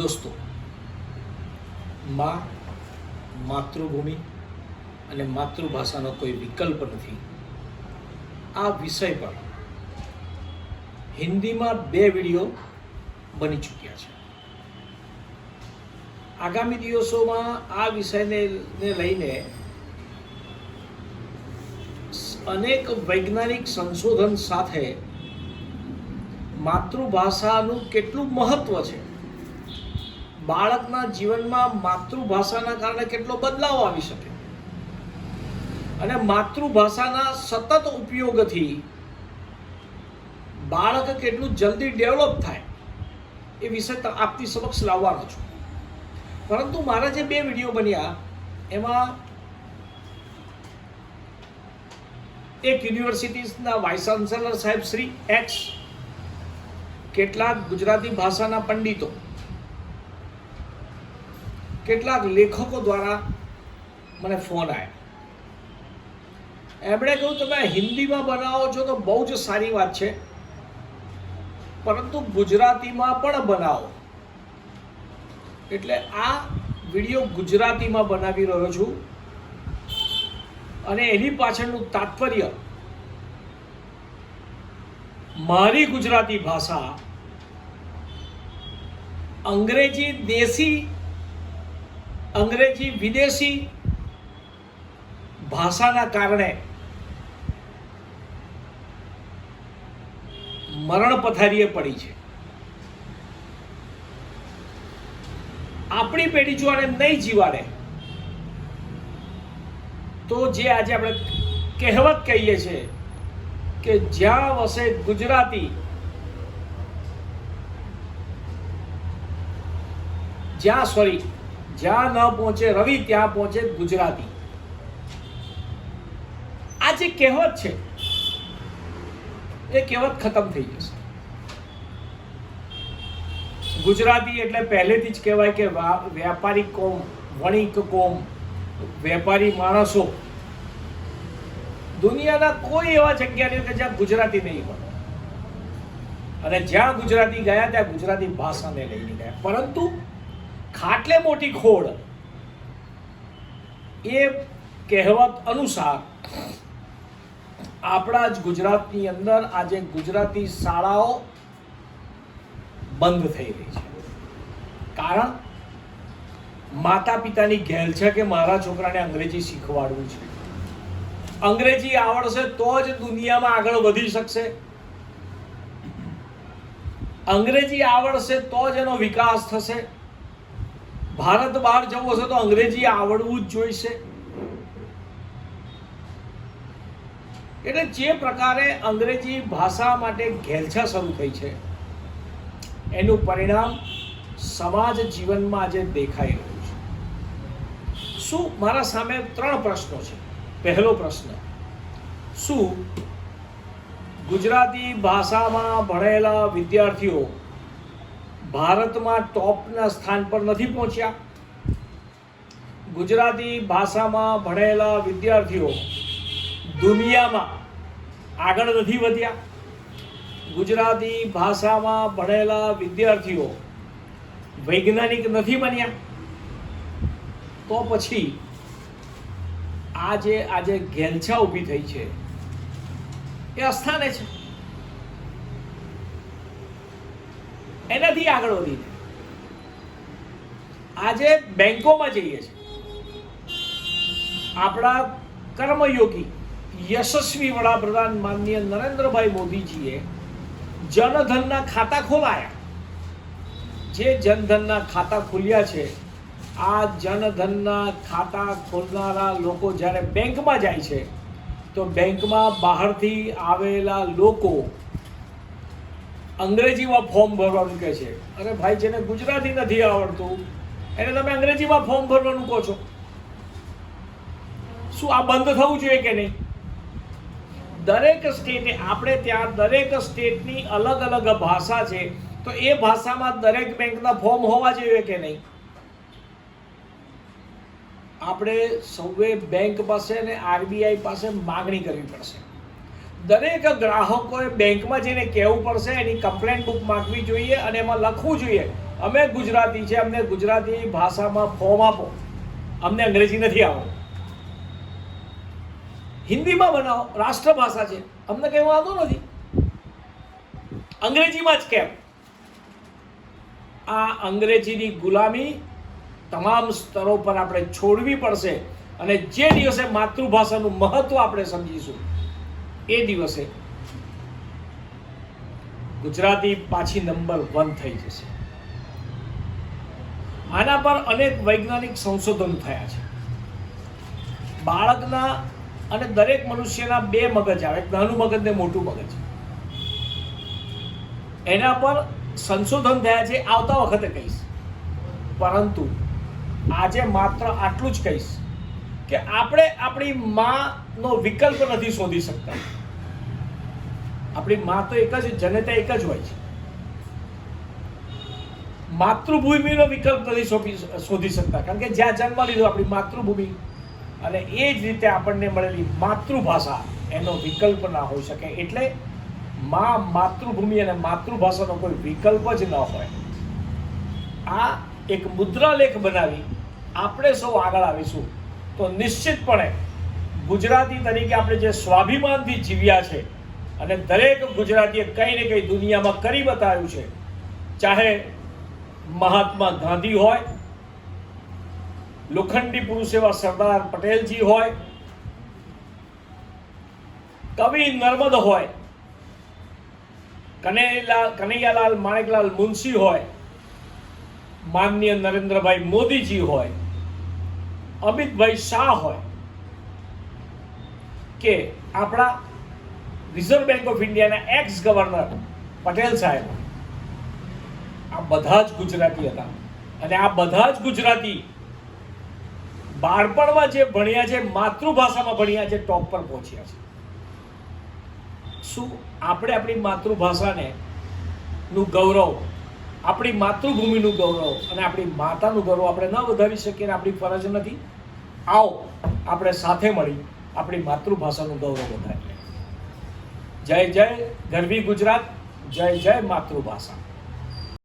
દોસ્તો, માં, માતૃભૂમિ અને માતૃભાષાનો કોઈ વિકલ્પ નથી. આ વિષય પર હિન્દીમાં બે વીડિયો બની ચૂક્યા છે. આગામી દિવસોમાં આ વિષયને લઈને અનેક વૈજ્ઞાનિક સંશોધન સાથે માતૃભાષાનું કેટલું મહત્વ છે? બાળકના જીવનમાં માતૃભાષાના કારણે કેટલો બદલાવ આવી શકે? અને માતૃભાષાના સતત ઉપયોગથી બાળક કેટલું જલ્દી ડેવલપ થાય એ વિષય ત- આપની સમક્ષ લાવવાનો છું. પરંતુ મારા જે બે વીડિયો બન્યા, એમાં એક યુનિવર્સિટીઝના વાઇસ ચાન્સેલર સાહેબ શ્રી એક્સ, કેટલાક ગુજરાતી ભાષાના પંડિતો કેટલાક લેખકો દ્વારા મને ફોન આવ્યા એમણે કહ્યું, તમે હિન્દીમાં બનાવો છો તો બહુ જ સારી વાત છે. પરંતુ ગુજરાતીમાં પણ બનાવો. એટલે આ વીડિયો ગુજરાતીમાં બનાવી રહ્યો છું. અને એની પાછળનું તાત્પર્ય, મારી ગુજરાતી ભાષા અંગ્રેજી, દેશી અંગ્રેજી વિદેશી ભાષાના કારણે મરણ પથારીએ પડી છે. આપણી પેઢી જો આને નહીં જીવાડે, તો જે આજે આપણે કહેવત કહીએ છીએ કે જ્યાં વસે ગુજરાતી, જ્યાં, સોરી જ્યાં ન પહોંચે રવિ, ત્યાં પહોંચે ગુજરાતી. આ જે કહેવત છે, એ કહેવત ખતમ થઈ જશે. ગુજરાતી એટલે પહેલેથી જ કહેવાય કે વા- વ્યાપારી કોમ, વણિક કોમ, વેપારી માણસો. દુનિયાના કોઈ એવા જગ્યા નહીં કે જ્યાં ગુજરાતી નહીં હોય. અને જ્યાં ગુજરાતી ગયા, ત્યાં ગુજરાતી ભાષાને લઈને ગયા. પરંતુ ખાટલે મોટી ખોડ એ કહેવત અનુસાર આપણા જ ગુજરાતની અંદર આજે ગુજરાતી શાળાઓ બંધ થઈ રહી છે. કારણ માતા પિતાની ઘેલ છે કે મારા છોકરાને અંગ્રેજી શીખવાડવું છે. અંગ્રેજી આવડશે તો જ દુનિયામાં આગળ વધી શકશે. અંગ્રેજી આવડશે તો જ એનો વિકાસ થશે. ભારત બહાર જવું હશે તો અંગ્રેજી આવડવું જ જોઈશે. એટલે જે પ્રકારે અંગ્રેજી ભાષા માટે ઘેલછા શરૂ થઈ છે, એનું પરિણામ સમાજ જીવનમાં આજે દેખાઈ રહ્યું છે. શું મારા સામે ત્રણ પ્રશ્નો છે? પહેલો પ્રશ્ન, શું ગુજરાતી ભાષામાં ભણેલા વિદ્યાર્થીઓ ભારતમાં ટોપના સ્થાન પર નથી પહોંચ્યા. ગુજરાતી ભાષામાં ભણેલા વિદ્યાર્થીઓ દુનિયામાં આગળ નથી વધ્યા. ગુજરાતી ભાષામાં ભણેલા વિદ્યાર્થીઓ વૈજ્ઞાનિક નથી બન્યા. તો પછી આજે આજે ઘેલછા ઊભી થઈ છે. એ અસ્થાને છે. એનાથી આગળ વધીને આજે બેંકોમાં જઈએ છે આપણા કર્મયોગી, યશસ્વી વડાપ્રધાન માનનીય નરેન્દ્રભાઈ મોદીજીએ જનધનના ખાતા ખોલાયા. જે જનધનના ખાતા ખોલ્યા છે, આ જનધનના ખાતા ખોલનારા લોકો જ્યારે બેંકમાં જાય છે, તો બેંકમાં બહારથી આવેલા લોકો અંગ્રેજીમાં ફોર્મ ભરવાનું કહે છે. અરે ભાઈ, જેને ગુજરાતી નથી આવડતું, એને તમે અંગ્રેજીમાં ફોર્મ ભરવાનું કહો છો. શું આ બંધ થવું જોઈએ કે નહીં? દરેક સ્ટેટે આપણે ત્યાં દરેક સ્ટેટની અલગ અલગ ભાષા છે, તો એ ભાષામાં દરેક બેંકના ફોર્મ હોવા જોઈએ કે નહીં? આપણે સૌએ બેંક પાસે અને આરબીઆઈ પાસે માગણી કરવી પડશે. દરેક ગ્રાહકોએ બેંકમાં જઈને કહેવું પડશે, એની કમ્પ્લેન બુક માંગવી જોઈએ અને એમાં લખવું જોઈએ. અમે ગુજરાતી છે, અમને ગુજરાતી ભાષામાં ફોર્મ આપો. અમને અંગ્રેજી નથી આવડતું. હિન્દીમાં બનાવો, રાષ્ટ્રભાષા છે. અમને કંઈ વાંધો નથી. અંગ્રેજીમાં જ કેમ? આ અંગ્રેજીની ગુલામી તમામ સ્તરો પર આપણે છોડવી પડશે અને જે દિવસે માતૃભાષાનું મહત્વ આપણે સમજીશું એ દિવસે ગુજરાતી પાછી નંબર વન થઈ જશે. આના પર અનેક વૈજ્ઞાનિક સંશોધન થયા છે. બાળકના અને દરેક મનુષ્યના બે મગજ આવે નાનું મગજ ને મોટું મગજ. એના પર સંશોધન થયા છે, આવતા વખતે કહીશ. પરંતુ આજે માત્ર આટલું જ કહીશ. કે આપણે આપણી માનો વિકલ્પ નથી શોધી શકતા. આપણી મા તો એક જ, જનતા એક જ હોય છે. માતૃભૂમિનો વિકલ્પ નથી શોધી શકતા. કારણ કે જ્યાં જન્મ લીધો આપણી માતૃભૂમિ. અને એ જ રીતે આપણને મળેલી માતૃભાષા એનો વિકલ્પ ના હોઈ શકે. એટલે મા માતૃભૂમિ અને માતૃભાષાનો કોઈ વિકલ્પ જ ન હોય. આ એક મુદ્રાલેખ બનાવી આપણે સૌ આગળ આવીશું. તો નિશ્ચિતપણે ગુજરાતી તરીકે આપણે જે સ્વાભિમાનથી જીવ્યા છે અને દરેક ગુજરાતીએ કંઈ ને કંઈ દુનિયામાં કરી બતાવ્યું છે, ચાહે મહાત્મા ગાંધી હોય, લોખંડી પુરુષ એવા સરદાર પટેલજી હોય, કવિ નર્મદ હોય કનૈયાલાલ કનૈયાલાલ માણેકલાલ મુનશી હોય, માનનીય નરેન્દ્રભાઈ મોદીજી હોય અમિતભાઈ શાહ હોય કે આપણા રિઝર્વ બેંક ઓફ ઇન્ડિયાના એક્સ ગવર્નર પટેલ સાહેબ આ બધા જ ગુજરાતી હતા. અને આ બધા જ ગુજરાતી બાળપણમાં જે ભણ્યા છે, માતૃભાષામાં ભણ્યા છે, ટોપ પર પહોંચ્યા છે. શું આપણે આપણી માતૃભાષાને નું ગૌરવ આપણી માતૃભૂમિનું ગૌરવ અને આપણી માતાનું ગૌરવ આપણે ન વધારી શકીએ અને આપણી ફરજ નથી. આવો, આપણે સાથે મળી આપણી માતૃભાષાનું ગૌરવ વધારીએ. જય જય ગરવી ગુજરાત, જય જય માતૃભાષા.